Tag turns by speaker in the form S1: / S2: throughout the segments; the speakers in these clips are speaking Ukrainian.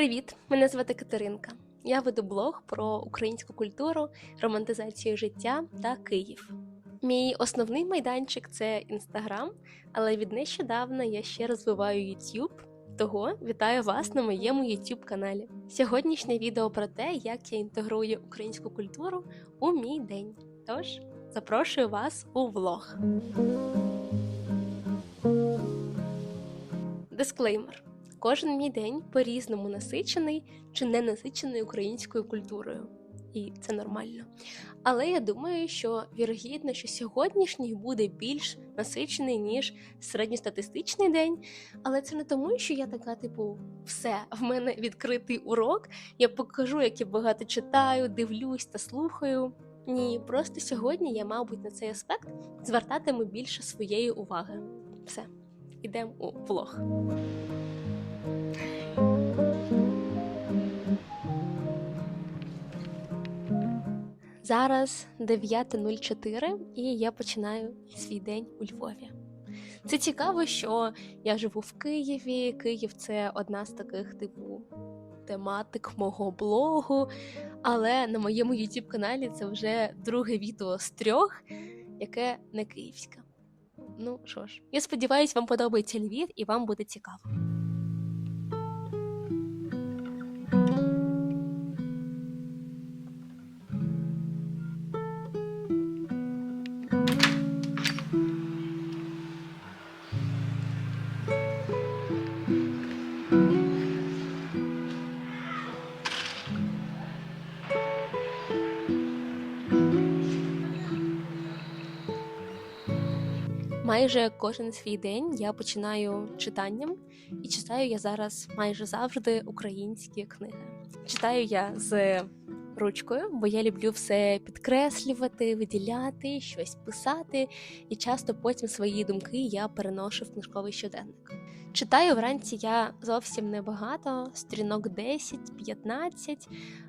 S1: Привіт! Мене звати Катеринка. Я веду блог про українську культуру, романтизацію життя та Київ. Мій основний майданчик це інстаграм, але від нещодавна я ще розвиваю YouTube, того вітаю вас на моєму YouTube каналі. Сьогоднішнє відео про те, як я інтегрую українську культуру у мій день. Тож запрошую вас у влог. Дисклеймер. Кожен мій день по-різному насичений чи не насичений українською культурою, і це нормально. Але я думаю, що вірогідно, що сьогоднішній буде більш насичений, ніж середньостатистичний день. Але це не тому, що я така, типу, все, в мене відкритий урок, я покажу, як я багато читаю, дивлюсь та слухаю. Ні, просто сьогодні я, мабуть, на цей аспект звертатиму більше своєї уваги. Все, ідемо у влог. Зараз 9.04 і я починаю свій день у Львові. Це цікаво, що я живу в Києві. Київ це одна з таких типу тематик мого блогу. Але на моєму youtube каналі це вже друге відео з трьох, яке не київське. Ну що ж, я сподіваюся, вам подобається Львів і вам буде цікаво. Майже кожен свій день я починаю читанням, і читаю я зараз майже завжди українські книги. Читаю я з ручкою, бо я люблю все підкреслювати, виділяти, щось писати, і часто потім свої думки я переношу в книжковий щоденник. Читаю вранці я зовсім небагато, сторінок 10-15,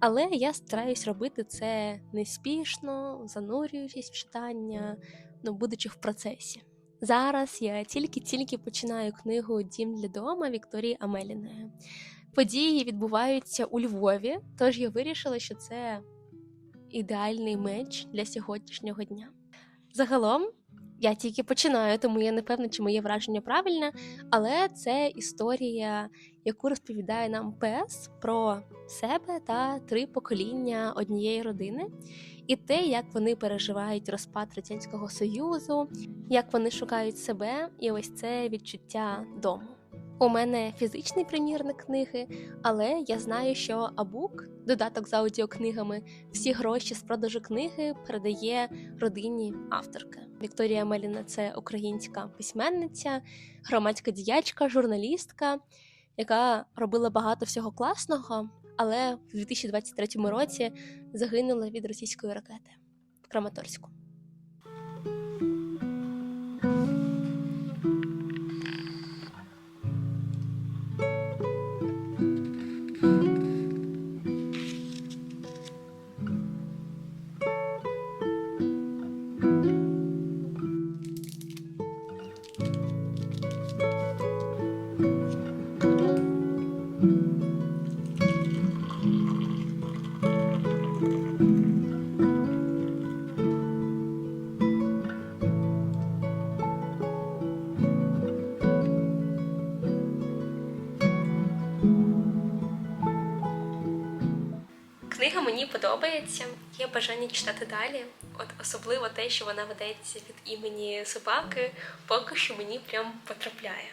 S1: але я стараюсь робити це неспішно, занурюючись в читання, ну будучи в процесі. Зараз я тільки-тільки починаю книгу Дім для дома Вікторії Амеліної. Події відбуваються у Львові, тож я вирішила, що це ідеальний меч для сьогоднішнього дня. Загалом, я тільки починаю, тому я не певна, чи моє враження правильне, але це історія, яку розповідає нам Пес про себе та три покоління однієї родини і те, як вони переживають розпад радянського союзу, як вони шукають себе, і ось це відчуття дому. У мене фізичний примірник книги, але я знаю, що Абук, додаток з аудіокнигами, всі гроші з продажу книги передає родині авторки. Вікторія Меліна це українська письменниця, громадська діячка, журналістка, яка робила багато всього класного, але в 2023 році загинула від російської ракети в Краматорську. Книга мені подобається, є бажання читати далі. От особливо те, що вона ведеться від імені собаки, поки що мені прям потрапляє.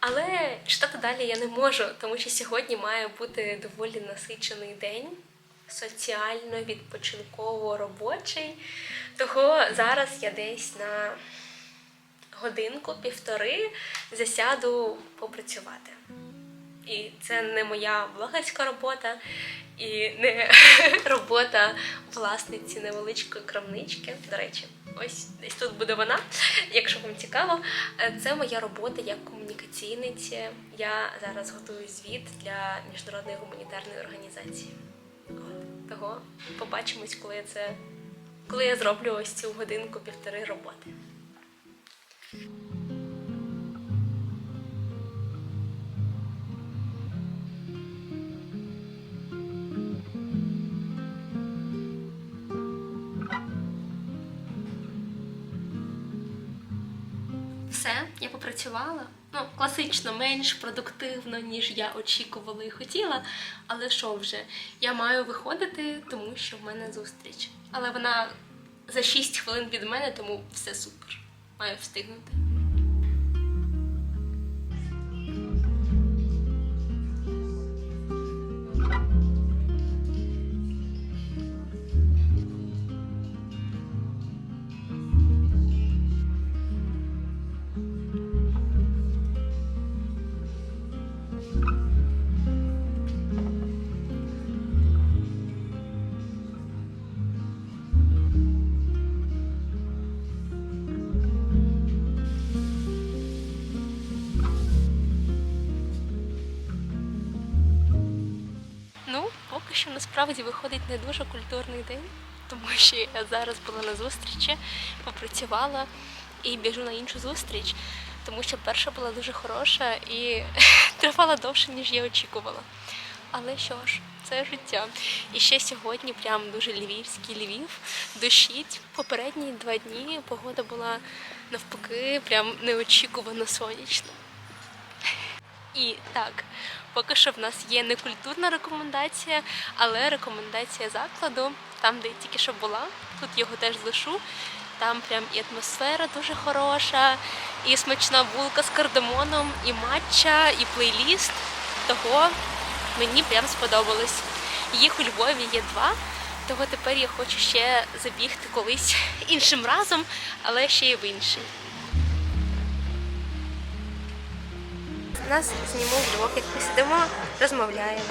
S1: Але читати далі я не можу, тому що сьогодні має бути доволі насичений день, соціально, відпочинково робочий. Того зараз я десь на годинку-півтори засяду попрацювати. І це не моя блогерська робота, і не робота власниці невеличкої крамнички. До речі, ось десь тут буде вона. Якщо вам цікаво, це моя робота як комунікаційниці. Я зараз готую звіт для міжнародної гуманітарної організації. Того побачимось, коли я це коли я зроблю ось цю годинку-півтори роботи. Я попрацювала. Ну, класично, менш продуктивно, ніж я очікувала і хотіла. Але що вже? Я маю виходити, тому що в мене зустріч. Але вона за 6 хвилин від мене, тому все супер. Маю встигнути. Що насправді виходить не дуже культурний день, тому що я зараз була на зустрічі, попрацювала і біжу на іншу зустріч, тому що перша була дуже хороша і тривала довше, ніж я очікувала. Але що ж, це життя. І ще сьогодні прям дуже львівський Львів, дощить. Попередні два дні погода була навпаки, прям неочікувано сонячна. І так, поки що в нас є не культурна рекомендація, але рекомендація закладу, там, де тільки що була, тут його теж лишу. Там прям і атмосфера дуже хороша, і смачна булка з кардамоном, і матча, і плейліст. Того мені прям сподобалось. Їх у Львові є два, того тепер я хочу ще забігти колись іншим разом, але ще й в інший. Нас зніму в як ми сидимо, розмовляємо.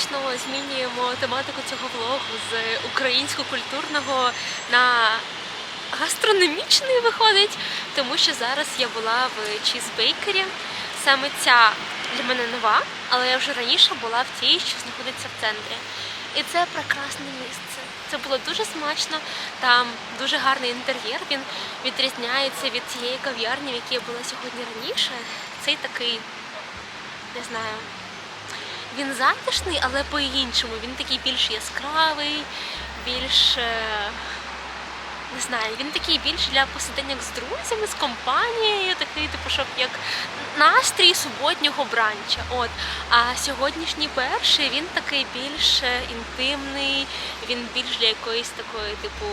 S1: Остаточно змінюємо тематику цього влогу з українсько-культурного на гастрономічний виходить, тому що зараз я була в чізбейкері. Саме ця для мене нова, але я вже раніше була в тій, що знаходиться в центрі. І це прекрасне місце. Це було дуже смачно. Там дуже гарний інтер'єр. Він відрізняється від тієї кав'ярні, в якій я була сьогодні раніше. Цей такий, не знаю, він затишний, але по-іншому. Він такий більш яскравий, більш. е, Не знаю, він такий більш для посиденьок з друзями, з компанією, такий, типу, щоб як настрій суботнього бранча. От. А сьогоднішній перший він такий більш е, інтимний, він більш для якоїсь такої, типу,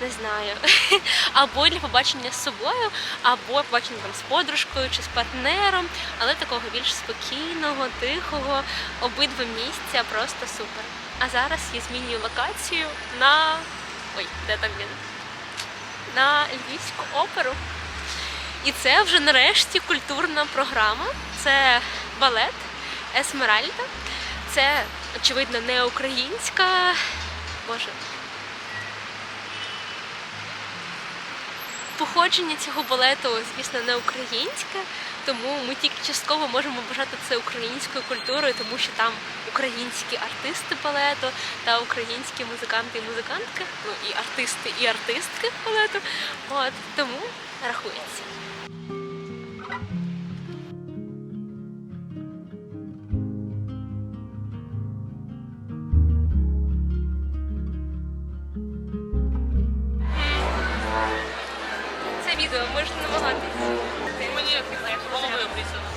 S1: не знаю, або для побачення з собою, або побачення там з подружкою чи з партнером, але такого більш спокійного, тихого, обидва місця просто супер. А зараз я змінюю локацію на. Ой, де там він? На Львівську оперу. І це вже нарешті культурна програма. Це балет Есмеральда. Це, очевидно, не українська. Боже, походження цього балету, звісно, не українське, тому ми тільки частково можемо вважати це українською культурою, тому що там українські артисти балету та українські музиканти і музикантки, ну і артисти, і артистки балету. От тому рахується. Відео можна намагатися.
S2: Мені як не знаю, головою обрізано.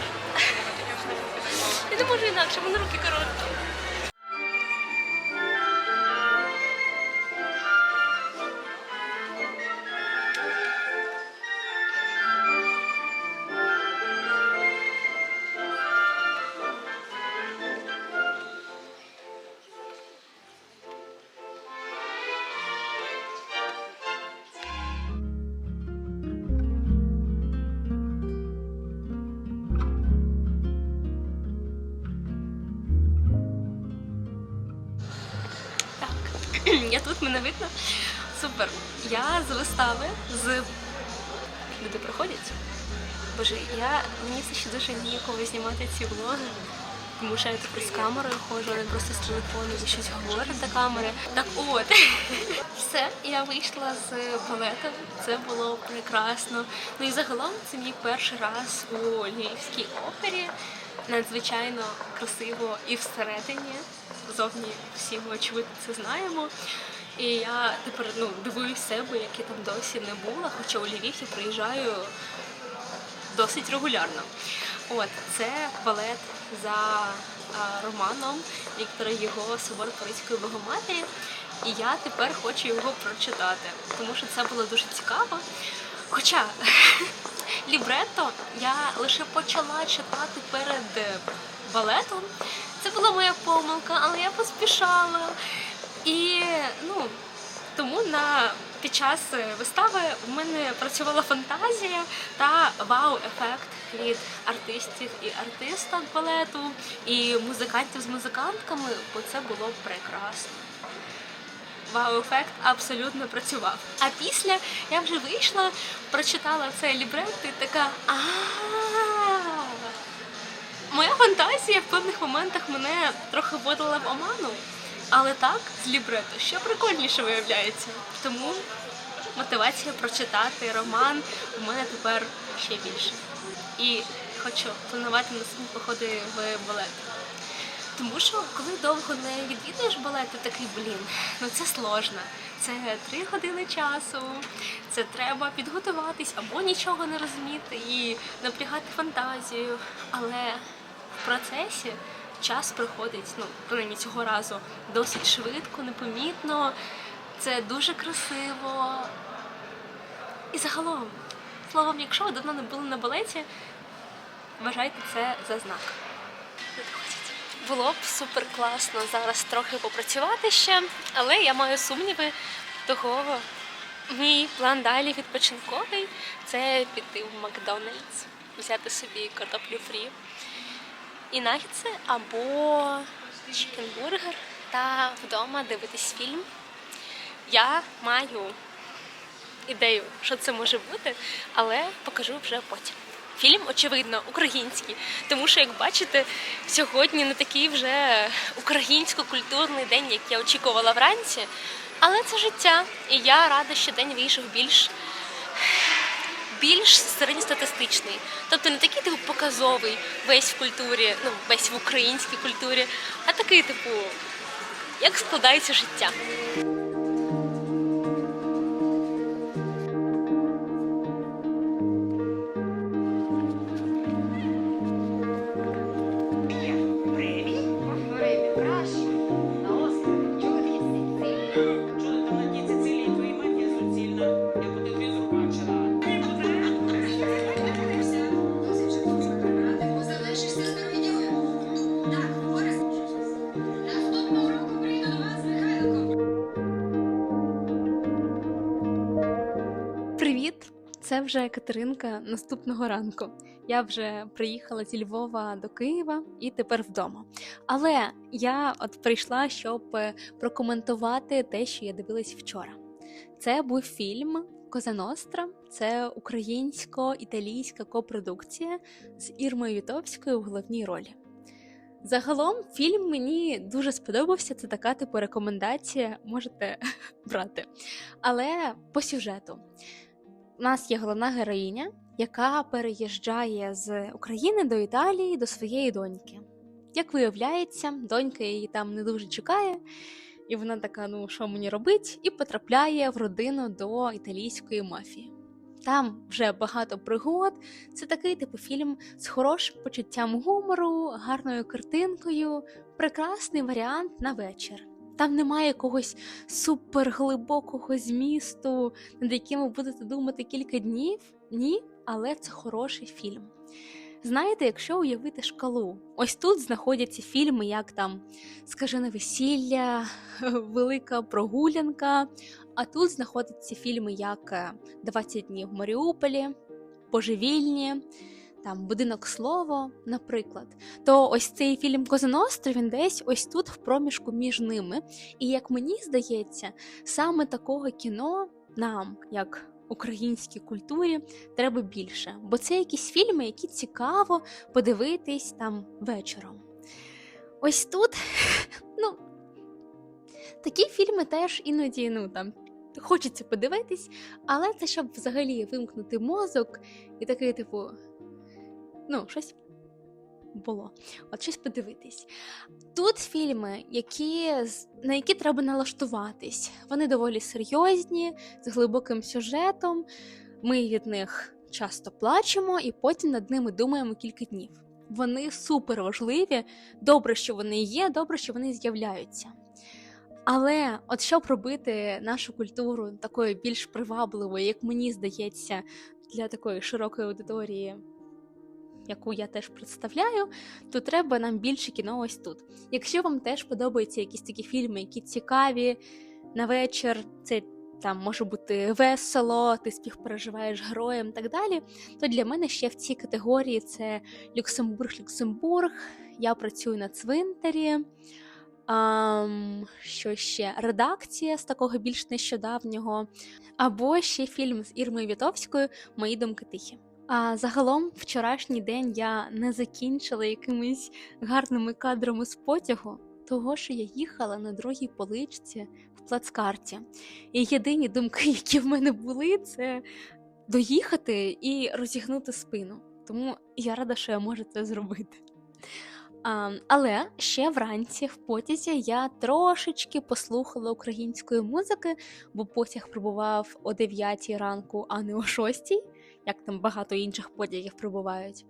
S1: Я не можу інакше, мені мене руки короткі. Я тут мене видно. Супер. Я з вистави з люди приходять. Боже, я мені все ще дуже ніяково знімати ці влоги. Тому що я тут з камерою ходжу, вони просто з телефону і щось говорять до камери. Так от, все, я вийшла з балету. Це було прекрасно. Ну і загалом це мій перший раз у Львівській опері. Надзвичайно красиво і всередині. Зовні всі ми очевидно це знаємо. І я тепер ну, дивуюсь себе, як я там досі не була, хоча у Львів я приїжджаю досить регулярно. От це балет за а, романом Віктора Його Собор Паризької Богоматері. І я тепер хочу його прочитати, тому що це було дуже цікаво. Хоча лібретто я лише почала читати перед балетом. Це була моя помилка, але я поспішала. І ну, тому на під час вистави в мене працювала фантазія та вау-ефект від артистів і артисток балету, і музикантів з музикантками, бо це було прекрасно. Вау-ефект абсолютно працював. А після я вже вийшла, прочитала це лібретто і така Моя фантазія в певних моментах мене трохи вводила в оману. Але так, з лібретто ще прикольніше виявляється. Тому мотивація прочитати роман у мене тепер ще більше. І хочу планувати наступні походи в балет. Тому що коли довго не відвідуєш балет, ти такий блін, ну це сложно. Це три години часу, це треба підготуватись або нічого не розуміти і напрягати фантазію. Але в процесі час проходить, ну, принаймні цього разу, досить швидко, непомітно. Це дуже красиво. І загалом, словом, якщо ви давно не були на балеті, вважайте це за знак. Було б супер класно зараз трохи попрацювати ще, але я маю сумніви того. Мій план далі відпочинковий це піти в Макдональдс, взяти собі картоплю фрі і нагетси або чікенбургер та вдома дивитись фільм. Я маю ідею, що це може бути, але покажу вже потім. Фільм, очевидно, український, тому що, як бачите, сьогодні не такий вже українсько-культурний день, як я очікувала вранці. Але це життя, і я рада, що день вийшов більш більш середньостатистичний. Тобто не такий типу показовий весь в культурі, ну весь в українській культурі, а такий, типу, як складається життя. Вже Катеринка наступного ранку. Я вже приїхала зі Львова до Києва і тепер вдома. Але я от прийшла, щоб е, прокоментувати те, що я дивилась вчора. Це був фільм Коза Ностра, це українсько-італійська копродукція з Ірмою Вітовською в головній ролі. Загалом фільм мені дуже сподобався. Це така типу рекомендація, можете брати. Але по сюжету. У нас є головна героїня, яка переїжджає з України до Італії до своєї доньки. Як виявляється, донька її там не дуже чекає, і вона така: ну що мені робить, і потрапляє в родину до італійської мафії. Там вже багато пригод. Це такий типу фільм з хорошим почуттям гумору, гарною картинкою, прекрасний варіант на вечір. Там немає якогось суперглибокого змісту, над яким ви будете думати кілька днів. Ні, але це хороший фільм. Знаєте, якщо уявити шкалу, ось тут знаходяться фільми, як там Скажене весілля, Велика прогулянка. А тут знаходяться фільми як «20 днів в Маріуполі, Божевільні там будинок слово, наприклад, то ось цей фільм Козаностр він десь ось тут в проміжку між ними. І як мені здається, саме такого кіно нам, як українській культурі, треба більше. Бо це якісь фільми, які цікаво подивитись там вечором. Ось тут, ну, такі фільми теж іноді, ну там. Хочеться подивитись, але це щоб взагалі вимкнути мозок і такий, типу, ну, щось було. От щось подивитись. Тут фільми, які, на які треба налаштуватись. Вони доволі серйозні, з глибоким сюжетом. Ми від них часто плачемо і потім над ними думаємо кілька днів. Вони супер важливі. Добре, що вони є, добре, що вони з'являються. Але от щоб робити нашу культуру такою більш привабливою, як мені здається, для такої широкої аудиторії, яку я теж представляю, то треба нам більше кіно ось тут. Якщо вам теж подобаються якісь такі фільми, які цікаві на вечір, це там може бути весело, ти співпереживаєш героєм так далі. То для мене ще в цій категорії це Люксембург, Люксембург. Я працюю на цвинтарі. Ам, що ще? Редакція з такого більш нещодавнього. Або ще фільм з Ірмою Вітовською Мої думки тихі. А загалом, вчорашній день я не закінчила якимись гарними кадрами з потягу, того що я їхала на другій поличці в плацкарті. І єдині думки, які в мене були, це доїхати і розігнути спину. Тому я рада, що я можу це зробити. А, але ще вранці в потязі я трошечки послухала української музики, бо потяг прибував о 9 ранку, а не о 6, як там багато інших подягів прибувають.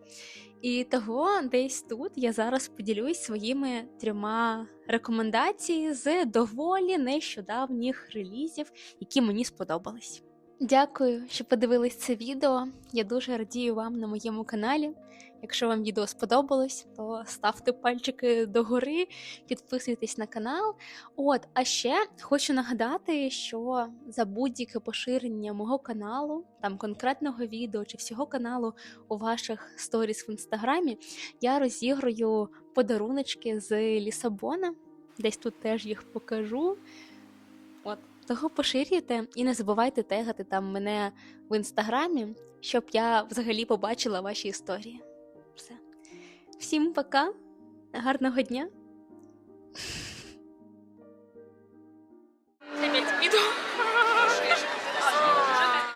S1: І того десь тут я зараз поділюсь своїми трьома рекомендаціями з доволі нещодавніх релізів, які мені сподобались. Дякую, що подивились це відео. Я дуже радію вам на моєму каналі. Якщо вам відео сподобалось, то ставте пальчики догори, підписуйтесь на канал. От, а ще хочу нагадати, що за будь-яке поширення мого каналу, там конкретного відео чи всього каналу у ваших сторіс в інстаграмі, я розіграю подаруночки з Лісабона. Десь тут теж їх покажу. От, того поширюйте і не забувайте тегати там мене в інстаграмі, щоб я взагалі побачила ваші історії. Всім пока, гарного дня!